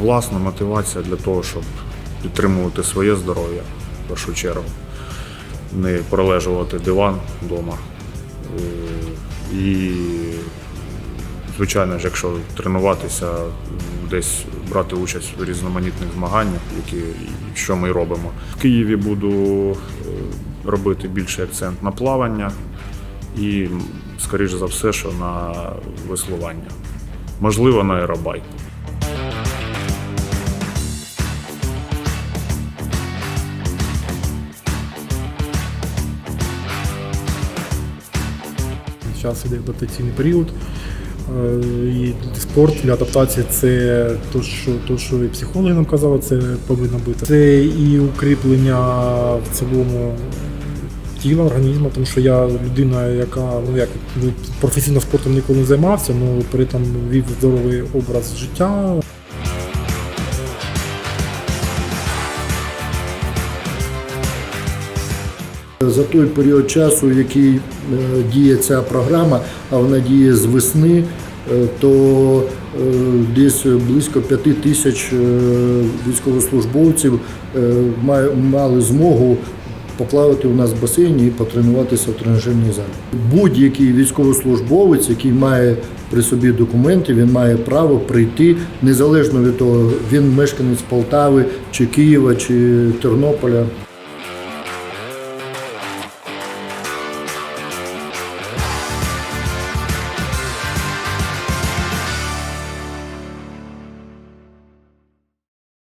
власна мотивація для того, щоб підтримувати своє здоров'я в першу чергу, не пролежувати диван вдома. Е, І, звичайно ж, якщо тренуватися, десь брати участь в різноманітних змаганнях, які що ми робимо. В Києві буду е, робити більший акцент на плавання і, скоріш за все, що на веслування. Можливо, на аеробайк. Зараз іде адаптаційний період. Е, І спорт для адаптації це то, що, то, що і психологи нам казали, це повинно бути. Це і укріплення в цілому тіла, організму, тому що я людина, яка ну як ну, професійно спортом ніколи не займався, але при тому вів здоровий образ життя. За той період часу, який е, діє ця програма, а вона діє з весни, е, то е, десь близько п'яти тисяч військовослужбовців мали змогу поплавати у нас в басейні і потренуватися в тренажерній залі. Будь-який військовослужбовець, який має при собі документи, він має право прийти незалежно від того, він мешканець Полтави чи Києва чи Тернополя.